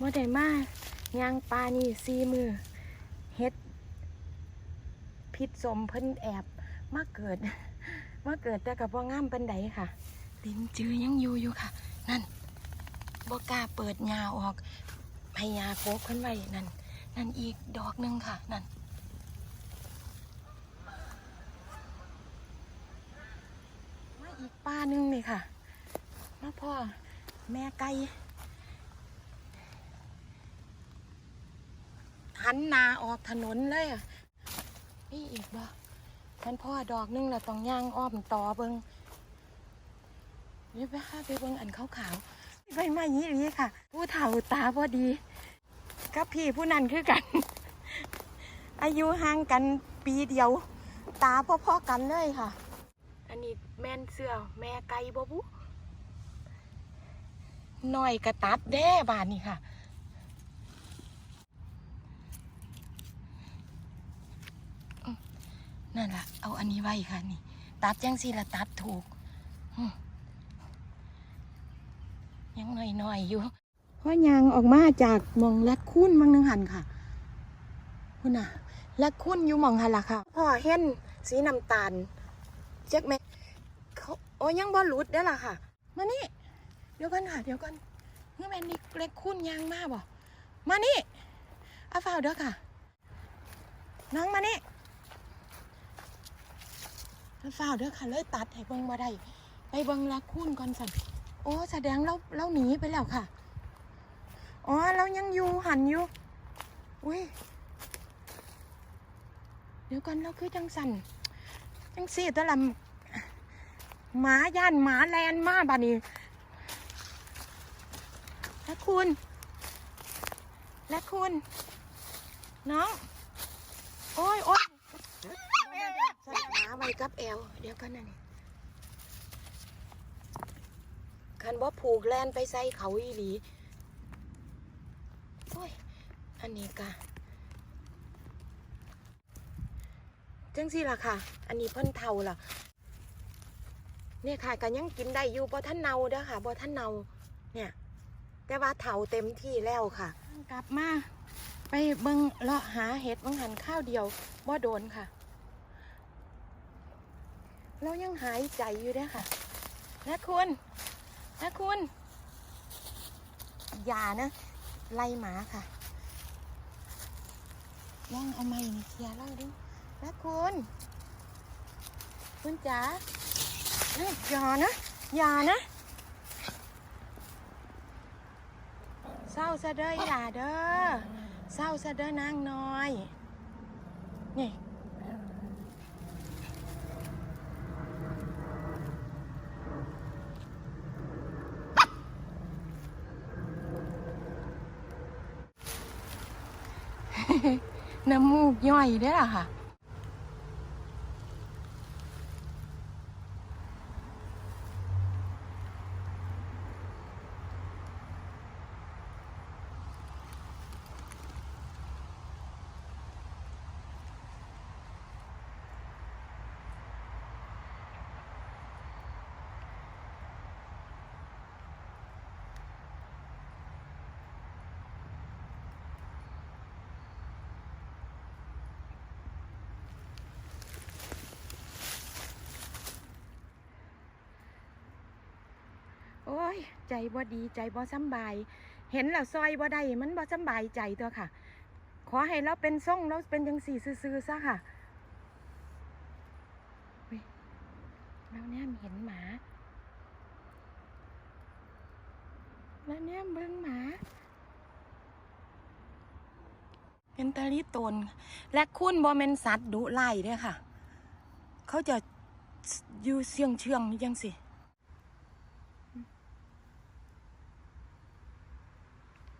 บ่ได้มาย่างปลานี่ซีมือเฮ็ด พิษสมเพิ่นแอบมาเกิดมาเกิดแต่กับว่างามปันใดค่ะดินจือยังอยู่อยู่ค่ะ นั่นบ่กล้าเปิดยาออกให้ยาโกกเพิ่นไว้นั่น นั่นอีกดอกหนึงค่ะ นั่นมาอีกป้านึงเลยค่ะมาพ่อแม่ไก่ หันนาออกถนนเลยอะนี่อีกบ่ท่านพ่อดอกหนึงละต้องย่างอ้อมต่อเบิงนี่ไปค่ะไปเบิงอันขาวๆไปมายี่หลีค่ะ ผู้เฒ่าตาพอดีกับพี่ผู้นั้นคือกัน อายุห่างกันปีเดียว ตาพ่อๆกันเลยค่ะ อันนี้แม่นเสือแม่ไก่บ่บุหน่อยกระตัดแด้บานนี่ค่ะ นั่นล่ะเอาอันนี้ไว้ค่ะนี่ ตัดจังสิละตัดถูกยังหน่อยๆอยู่พ่อยางออกมาจากมองแลกคุ้นมังนึงหันค่ะคุณน่ะแลกคุ้นอยู่มองหันล่ะค่ะพ่อเห็นสีน้ำตาลเจ๊กแม่เขาโอ้ยังบ่หลุดได้ล่ะค่ะ มานี่ เดี๋ยวกันค่ะ เดี๋ยวกันเมื่อแม่นี่เล็กคุ้นยางมาบ่มานี่อาฝ้าวเด้อค่ะน้องมานี่ แล้วฝ้าวเด้อค่ะเลยตัดให้เบิ่งมาได้ไปเบิ่งละคุณก่อนสันโอ้แสดงเราเราหนีไปแล้วค่ะอ๋อเรายังอยู่หันอยู่อุ้ยเดี๋ยวก่อนเราคือจังสันจังสี่ตะลำหมาย่านหมาแลนมาบานี้และคุณ และคุณ น้อง โอ้ยโอ้ย กับแอวเดี๋ยวกันนะนี่คันบ่ผูกแลนไปใส่เขาอีหลีโอ้ยอันนี้กะจังสิล่ะค่ะ อันนี้เพิ่นเท่าล่ะเนี่ยค่ะกันยังกินได้อยู่บ่ท่านเนาเด้อค่ะบ่ท่านเนาเนี่ย แต่ว่าเท่าเต็มที่แล้วค่ะ กลับมา ไปเบิงเลาะหาเห็ดบังหันข้าวเดียวบ่โดนค่ะ เรายังหายใจอยู่ด้อค่ะนะคุณนะคุณอย่านะไล่หมาค่ะย่งเอาไม้นี่เคลียร์เล่าดูนะคุณ คุณจ๋าเอ้ยอย่านะอย่านะเศร้าซะเด้ออย่าเด้อเศร้าซะเด้อนางน้อยนี่ำมูก ย่อยได้ล่ะค่ะ โอ้ย ใจบ่ดีใจบ่สำบาย เห็นแล้วซอยบ่ได้มันบ่สำบายใจตัวค่ะ ขอให้เราเป็นส่งเราเป็นจังสี่ซื่อๆซะค่ะเฮ้ยแล้วเนี่ยเห็นหมาแล้วเนี่ยเบิ่งหมา เป็นตะลิตน และคุณบ่แม่นสัตว์ดุไล่เด้อค่ะ เขาจะอยู่เสียงเชื่องๆจังสิ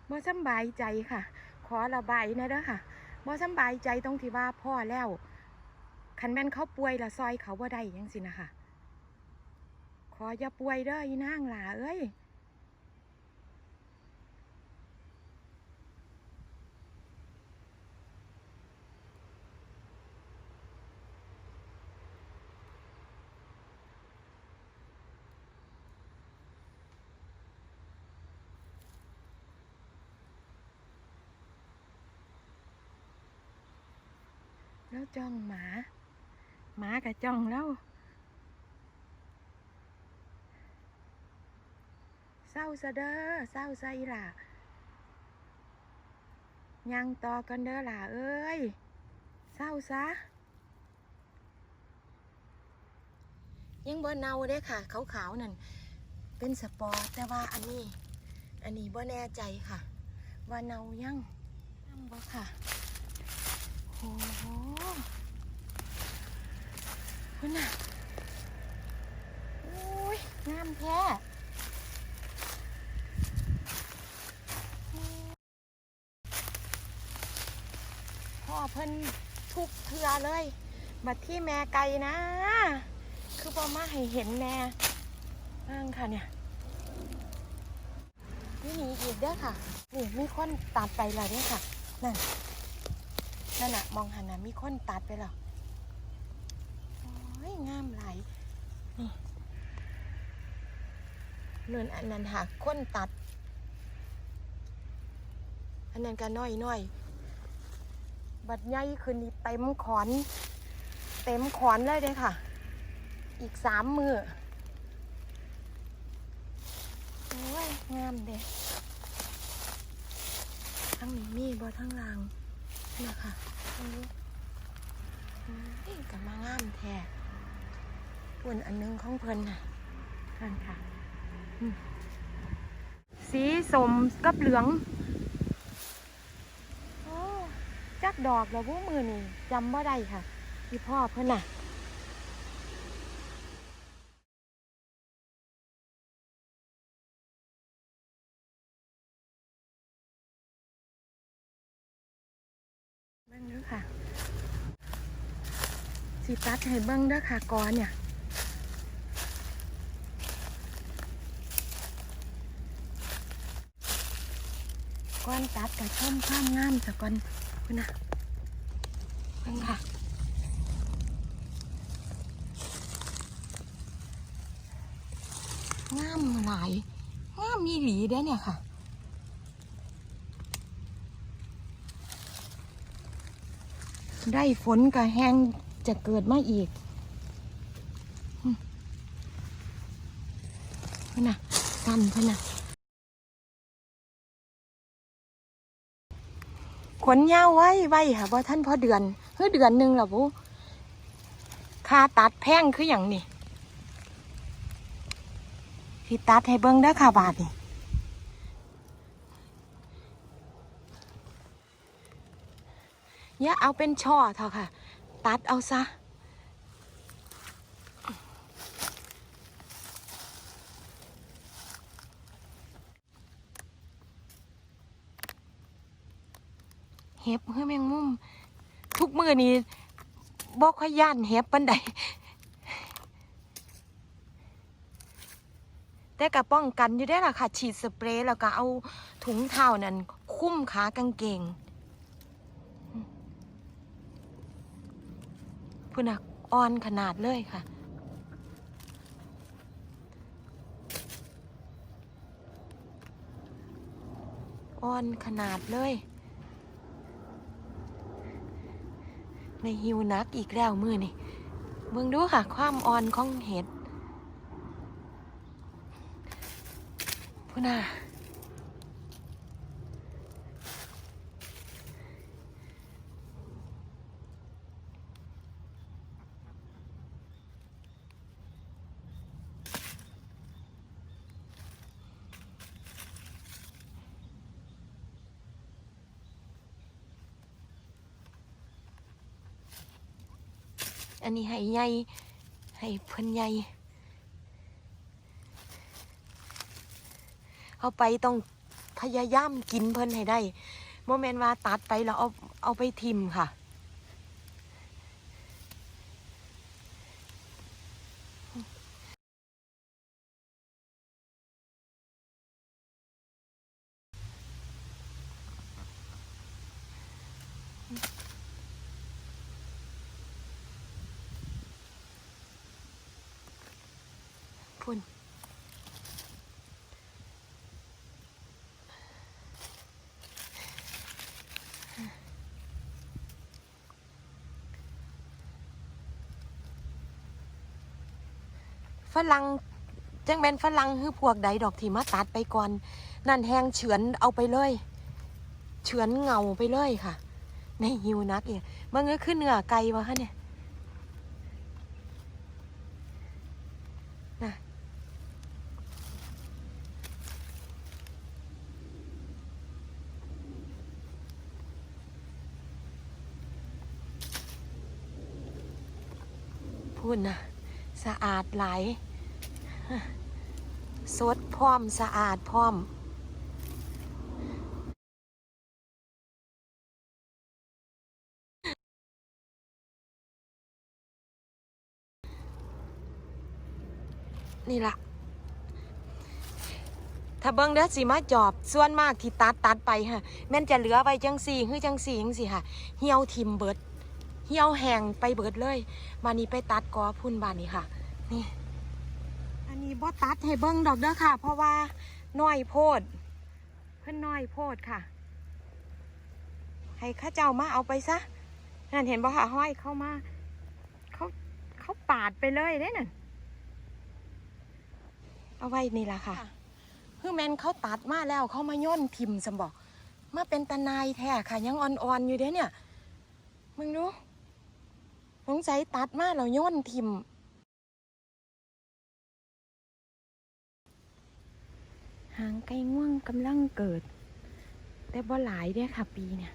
บ่สำบายใจค่ะ ขอระบายนะเด้อค่ะบ่สำบายใจตรงที่ว่าพ่อแล้วคันแม่นเขาป่วยละซอยเขาบ่ได้ยังสินะคะขออย่าป่วยเด้ออีนางหลาเอ้ย แล้วจ้องหมา หมากับจ้องแล้วเศร้าซะเด้อเศร้าซะอีหล่ะ ยังต่อกันเด้อล่ะเอ้ยเศร้าซะ ยังบ่เนาเด้ค่ะขาวๆนั่นเป็นสปอร์แต่ว่าอันนี้ อันนี้บ่แน่ใจค่ะ ว่าเนายังยังบ่ค่ะ โอ้โห คุณน่ะโอ้ยงามแท้พ่อเพิ่นทุกเทือเลยบัดที่แม่ไกลนะ คือพอมาให้เห็นแม่บ้างค่ะเนี่ยนี่หนีอีกเด้อค่ะ นี่มีคนตัดไปแล้วเด้อค่ะ นั่น นั่นน่ะมองหันนะมีคนตัดไปแล้วโอ้ ยงามหลายนี่เนินอันนั้นค่ะคนตัด อันนั้นก็น้อยน้อยบัดใหญ่คืนนี้เต็มขอน เต็มขอนเลยเด้ค่ะ อีกสามมือโอ้ยงามเด้ทั้งนี้มีบ่ทั้งรางนี่ค่ะอันนี้นี่กลับมางามแท้ ปุ่นอันหนึงของเพิ่นน่ะนั่นค่ะ สีสมกับเหลืองโอ้จักดอกแล้วพวกมือนี่จำว่าได้ค่ะพี่พ่อเพิ่นน่ะเบิ้งเด้อค่ะ สิตัดให้เบิ้งเด้อค่ะกอเนี่ย ก้อนตัดกับช่อมความงามสะก่อนคุณนะเบิ่งค่ะงามหลายงามมีหลีเด้เนี่ยค่ะได้ฝนกับแห้งจะเกิดมาอีกเพื่อนน่ะสั่นเพื่อนน่ะ ขนยาวไว้ไว้ค่ะว่าท่านพอเดือนเฮ้ยเดือนหนึ่งเหรอบูค่าตัดแพงคืออย่างนี้ที่ตัดให้เบิ้งได้อค่ะบาทนี่อย่าเอาเป็นช่อเถอะค่ะ ตัดเอาซะ เห็บเฮ้ยแมงมุม ทุกมือนี้บอกขย่านเห็บปันใดแต่ก็ป้องกันอยู่ได้ล่ะค่ะ ฉีดสเปรย์แล้วก็เอาถุงเท้านั่นคุ้มขากางเกงพุ่นน่ะอ่อนขนาดเลยค่ะอ่อนขนาดเลย ในหิวนักอีกแล้วมือนี่เบิ่งดูค่ะ ความอ่อนของเห็ดพุ่นน่ อันนี้ให้ใหญ่ให้เพิ่นใหญ่เอาไปต้องพยายามกินเพิ่นให้ได้โมเมนว่าตัดไปแล้วเอาเอาไปทิมค่ะ นฝรั่งจังเป็นฝรั่งคือพวกใดดอกที่มาตัดไปก่อน นั่นแหงเฉือนเอาไปเลยเฉือนเงาไปเลยค่ะ ในฮิวนักเนี่ยเมื่อก็คือเหนือไกลวะคะเนี่ย พูดนะสะอาดไหลสดพร้อมสะอาดพร้อมนี่ละถ้าเบิ้งเด้อสิมาจอบส่วนมากที่ตัดตัดไปฮะแม่นจะเหลือไว้จังสี่คือจังสี่จังสี่ค่ะ เหี่ยวทิมเบิด เหี่ยวแห้งไปเบิดเลยบานนี้ไปตัดกอพุ่นบานนี้ค่ะ นี่ อันนี้บ่ตัดให้เบิ้งดอกเด้อค่ะ เพราะว่าน้อยโพด เพิ่นน้อยโพดค่ะ ให้ข้าเจ้ามาเอาไปซะนั่นเห็นบ่ค่ะห้อยเข้ามาเขาเขาปาดไปเลยเด้นั่นเอาไว้นี่ละค่ะคือแมนเขาตัดมาแล้วเขามาย่นทิมสมบอกมาเป็นตะนายแท้ค่ะ ยังอ่อนๆอยู่เด้เนี่ยมึงดู สงสัยตัดมาแล้วย่นทิมหางไก่ง่วงกำลังเกิด แต่บ่หลายเด้ค่ะปีเนี่ย